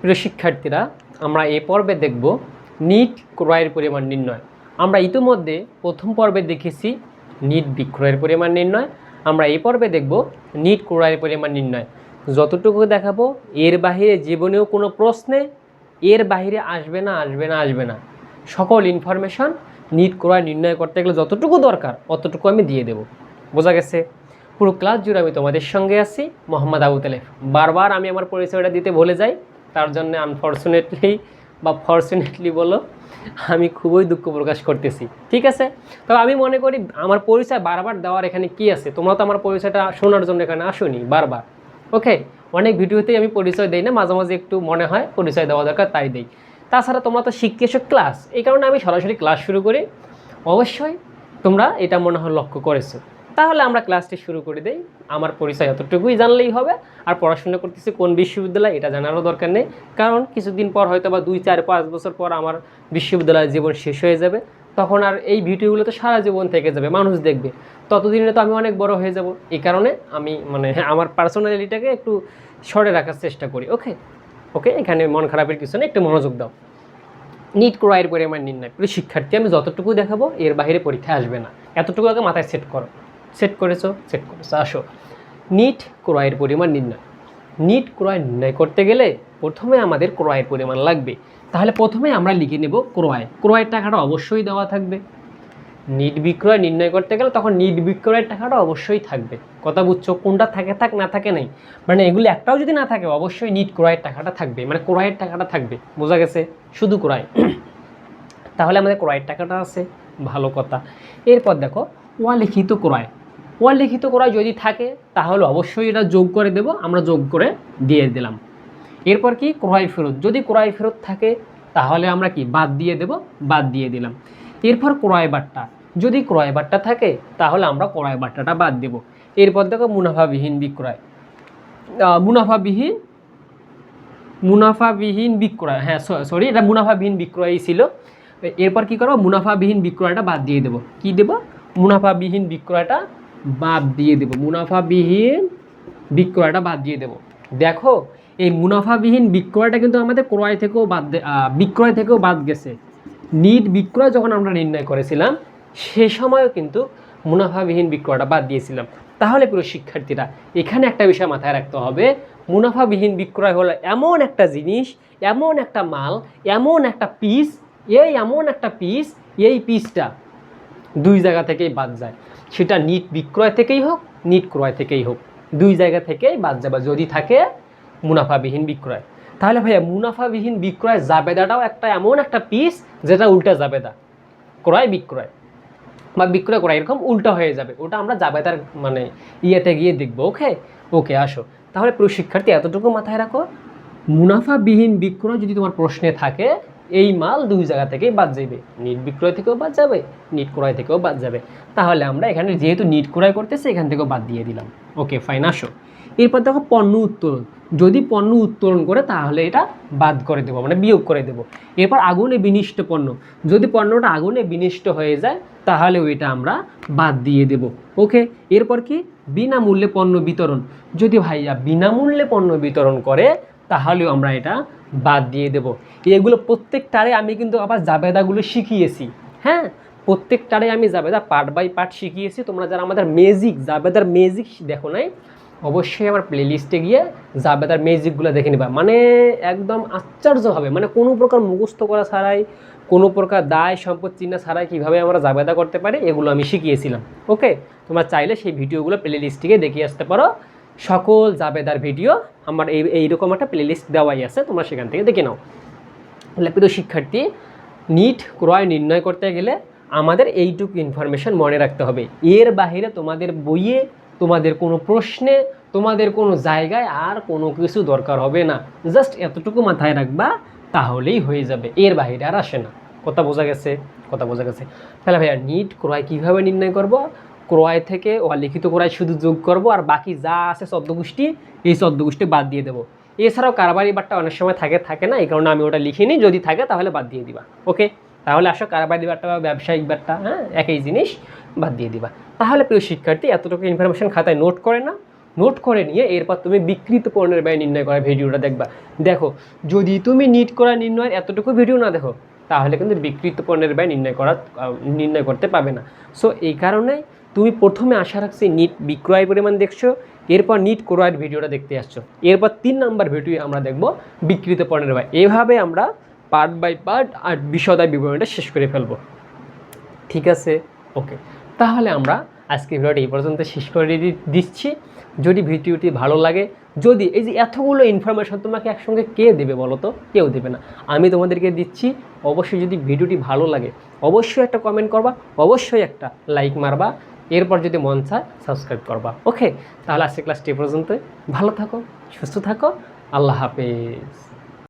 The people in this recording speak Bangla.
প্রিয় শিক্ষার্থীরা, আমরা এ পর্বে দেখব নিট ক্রয়ের পরিমাণ নির্ণয়। আমরা ইতিমধ্যে প্রথম পর্বে দেখেছি নিট বিক্রয়ের পরিমাণ নির্ণয়। আমরা এই পর্বে দেখব নিট ক্রয়ের পরিমাণ নির্ণয়। যতটুকু দেখাবো, এর বাহিরে জীবনেও কোনো প্রশ্নে এর বাহিরে আসবে না আসবে না আসবে না। সকল ইনফরমেশন নিট ক্রয় নির্ণয় করতে গেলে যতটুকু দরকার, অতটুকু আমি দিয়ে দেব। বোঝা গেছে? পুরো ক্লাস জুড়ে আমি তোমাদের সঙ্গে আছি, মোহাম্মদ আবু তালেফ বারবার আমি আমার পরিচয়টা দিতে ভুলে যাই। তার জন্য আনফর্চুনেটলি বা ফর্চুনেটলি বলো, আমি খুবই দুঃখ প্রকাশ করতেছি। ঠিক আছে? তবে আমি মনে করি আমার পরিচয় বারবার দেওয়ার এখানে কি আছে? তোমরা তো আমার পরিচয়টা শোনার জন্য এখানে আসোনি বারবার। ওকে অনেক ভিডিওতেই আমি পরিচয় দেই না, মাঝে মাঝে একটু মনে হয় পরিচয় দেওয়া দরকার, তাই দেই। তাছাড়া তোমরা তো এসো ক্লাস এই কারণে আমি সরাসরি ক্লাস শুরু করি। অবশ্যই তোমরা এটা মনে হয় লক্ষ্য করেছ। তাহলে আমরা ক্লাসটি শুরু করে দিই। আমার পরিচয় এতটুকুই জানলেই হবে। আর পড়াশোনা করতেছি কোন বিশ্ববিদ্যালয়, এটা জানারও দরকার নেই। কারণ কিছুদিন পর হয়তো বা দুই, চার, পাঁচ বছর পর আমার বিশ্ববিদ্যালয়ের জীবন শেষ হয়ে যাবে। তখন আর এই ভিডিওগুলো তো সারা জীবন থেকে যাবে, মানুষ দেখবে। ততদিনে তো আমি অনেক বড় হয়ে যাব। এই কারণে আমি মানে আমার পার্সোনালিটিটাকে একটু সরে রাখার চেষ্টা করি ওকে ওকে এখানে মন খারাপের কিছু একটু মনোযোগ দাও। নিট ক্রয়ের পরিমাণ নির্ণয়। প্রিয় শিক্ষার্থী, আমি যতটুকু দেখাবো, এর বাইরে পরীক্ষা আসবে না। এতটুকু আগে মাথায় সেট করো। সেট করেছ? সেট করেছ। আসো। নিট ক্রয়ের পরিমাণ নির্ণয়। নিট ক্রয় নির্ণয় করতে গেলে প্রথমে আমাদের ক্রয়ের পরিমাণ লাগবে। তাহলে প্রথমে আমরা লিখে নেব ক্রয়। ক্রয়ের টাকাটা অবশ্যই দেওয়া থাকবে। নিট বিক্রয় নির্ণয় করতে গেলে তখন নিট বিক্রয়ের টাকাটা অবশ্যই থাকবে। কথা বুঝছ? কোনটা থাকে থাক, না থাকে নেই। মানে এগুলি একটাও যদি না থাকে, অবশ্যই নিট ক্রয়ের টাকাটা থাকবে। মানে ক্রয়ের টাকাটা থাকবে। বোঝা গেছে? শুধু ক্রয়। তাহলে আমাদের ক্রয়ের টাকাটা আছে। ভালো কথা। এরপর দেখো ওয়া লিখিত ক্রয়। লিখিত ক্রয় যদি থাকে, তাহলে অবশ্যই এটা যোগ করে দেব, আমরা যোগ করে দিয়ে দিলাম। এরপর কি? ক্রয় ফেরত। যদি ক্রয় ফেরত থাকে, তাহলে আমরা কি? বাদ দিয়ে দেব, বাদ দিয়ে দিলাম। এরপর ক্রয় বাট্টা। যদি ক্রয় বাট্টা থাকে, তাহলে আমরা ক্রয় বাট্টাটা বাদ দেব। এরপর দেখো মুনাফাবিহীন বিক্রয়। মুনাফাবিহীন মুনাফাবিহীন বিক্রয়। হ্যাঁ সরি এটা মুনাফাবিহীন বিক্রয়ই ছিল। এরপর কি করব? মুনাফাবিহীন বিক্রয়টা বাদ দিয়ে দেবো। কি দেব? মুনাফাবিহীন বিক্রয়টা বাদ দিয়ে দেবো। মুনাফাবিহীন বিক্রয়টা বাদ দিয়ে দেবো। দেখো, এই মুনাফাবিহীন বিক্রয়টা কিন্তু আমাদের ক্রয় থেকেও বাদ বিক্রয় থেকেও বাদ গেছে। নিট বিক্রয় যখন আমরা নির্ণয় করেছিলাম, সে সময়ও কিন্তু মুনাফাবিহীন বিক্রয়টা বাদ দিয়েছিলাম। তাহলে পুরো শিক্ষার্থীরা, এখানে একটা বিষয় মাথায় রাখতে হবে। মুনাফাবিহীন বিক্রয় হলো এমন একটা জিনিস, এমন একটা মাল, এমন একটা পিস এই এমন একটা পিস এই পিসটা দুই জায়গা থেকেই বাদ যায়। সেটা নিট বিক্রয় থেকেই হোক, নিট ক্রয় থেকেই হোক। দুই জায়গা থেকেই বাদ যাবে যদি থাকে মুনাফাবিহীন বিক্রয়। তাহলে ভাইয়া মুনাফাবিহীন বিক্রয় জাবেদাটাও একটা এমন একটা পিস যেটা উল্টা জাবেদা, ক্রয় বিক্রয়। বা বিক্রয় করা এরকম উল্টা হয়ে যাবে। ওটা আমরা জাবেদার মানে ইয়েতে গিয়ে দেখব ওকে ওকে আসো। তাহলে পুরো শিক্ষার্থী, এতটুকু মাথায় রাখো, মুনাফাবিহীন বিক্রয় যদি তোমার প্রশ্নে থাকে এই মাল দুই জায়গা থেকেই বাদ যাবে নিট বিক্রয় থেকেও বাদ যাবে, নিট ক্রয় থেকেও বাদ যাবে। তাহলে আমরা এখানে যেহেতু নিট ক্রয় করতেছি, এখান থেকেও বাদ দিয়ে দিলাম। ওকে, ফাইন, আসো। এরপর দেখো পণ্য উত্তোলন। যদি পণ্য উত্তোলন করে, তাহলে এটা বাদ করে দেবো মানে বিয়োগ করে দেবো। এরপর আগুনে বিনিষ্ট পণ্য। যদি পণ্যটা আগুনে বিনিষ্ট হয়ে যায়, তাহলে ওইটা আমরা বাদ দিয়ে দেব। ওকে, এরপর কি? বিনামূল্যে পণ্য বিতরণ। যদি ভাইয়া বিনামূল্যে পণ্য বিতরণ করে, তাহলেও আমরা এটা বাদ দিয়ে দেব। এগুলো প্রত্যেকটারে আমি কিন্তু আবার জাবেদাগুলো শিখিয়েছি। হ্যাঁ? প্রত্যেকটারে আমি জাবেদা পার্ট বাই পার্ট শিখিয়েছি। তোমরা যারা আমাদের মেজিক জাবেদার মেজিক দেখো নাই, অবশ্যই আমার প্লেলিস্টে গিয়ে জাবেদার মেজিকগুলো দেখে নিবা। মানে একদম আশ্চর্য হবে। মানে কোনো প্রকার মুখস্থ করা ছাড়াই, কোনো প্রকার দায় সম্পদ চিহ্ন ছাড়াই কীভাবে আমরা জাবেদা করতে পারি, এগুলো আমি শিখিয়েছিলাম। ওকে? তোমরা চাইলে সেই ভিডিওগুলো প্লেলিস্টে দেখে আসতে পারো। সকল জাবেদার ভিডিও আমার এই, এইরকম একটা প্লেলিস্ট দেওয়াই আছে, তোমরা সেখান থেকে দেখে নাও। তাহলে প্রিয় শিক্ষার্থী নিট ক্রয় নির্ণয় করতে গেলে আমাদের এইটুকু ইনফরমেশন মনে রাখতে হবে। এর বাইরে তোমাদের বইয়ে তোমাদের কোনো প্রশ্নে, তোমাদের কোনো জায়গায় আর কোনো কিছু দরকার হবে না। জাস্ট এতটুকু মাথায় রাখবা, তাহলেই হয়ে যাবে। এর বাইরে আর আসে না। কথা বোঝা গেছে? কথা বোঝা গেছে। তাহলে ভাইয়া নিট ক্রয় কীভাবে নির্ণয় করব? ক্রয় থেকে ও লিখিত ক্রয় শুধু যোগ করব আর বাকি যা আছে শব্দগোষ্ঠী এই শব্দগোষ্ঠী বাদ দিয়ে দেবো। এছাড়াও কারবারি বারটা অনেক সময় থাকে থাকে না, এই কারণে আমি ওটা লিখিনি, যদি থাকে তাহলে বাদ দিয়ে দিবা। ওকে? তাহলে আসো, কারবারি বারটা বা ব্যবসায়িক বারটা হ্যাঁ একই জিনিস, বাদ দিয়ে দিবা। তাহলে প্রিয় শিক্ষার্থী, এতটুকু ইনফরমেশন খাতায় নোট করে না নোট করে নিয়ে এরপর তুমি বিকৃত পণ্যের ব্যয় নির্ণয় করা ভিডিওটা দেখবা। দেখো, যদি তুমি নিট করা নির্ণয়ের এতটুকু ভিডিও না দেখো তাহলে কিন্তু বিকৃত পণ্যের ব্যয় নির্ণয় করা নির্ণয় করতে পাবে না। সো এই কারণে তুমি প্রথমে আশা রাখছি নিট বিক্রয় পরিমাণ দেখছ, এরপর নিট ক্রয়ের ভিডিওটা দেখতে আসছো। এরপর তিন নাম্বার ভিডিও আমরা দেখব বিকৃত পণ্যের ব্যয়। এভাবে আমরা পার্ট বাই পার্ট আর বিশদায় বিবরণটা শেষ করে ফেলব। ঠিক আছে? ওকে তাহলে আমরা আজকে ভিডিওটা এই পর্যন্ত শেষ করে দিচ্ছি। যদি ভিডিওটি ভালো লাগে, যদি এই যে এতগুলো ইনফরমেশন তোমাকে একসঙ্গে কে দেবে বলো তো? কেউ দেবে না। আমি তোমাদেরকে দিচ্ছি, অবশ্যই যদি ভিডিওটি ভালো লাগে, অবশ্যই একটা কমেন্ট করবা, অবশ্যই একটা লাইক মারবা, এরপর যদি মন চায় সাবস্ক্রাইব করবা। ওকে তাহলে আজকে ক্লাসটি এ পর্যন্ত ভালো থাকো, সুস্থ থাকো, আল্লাহ হাফেজ।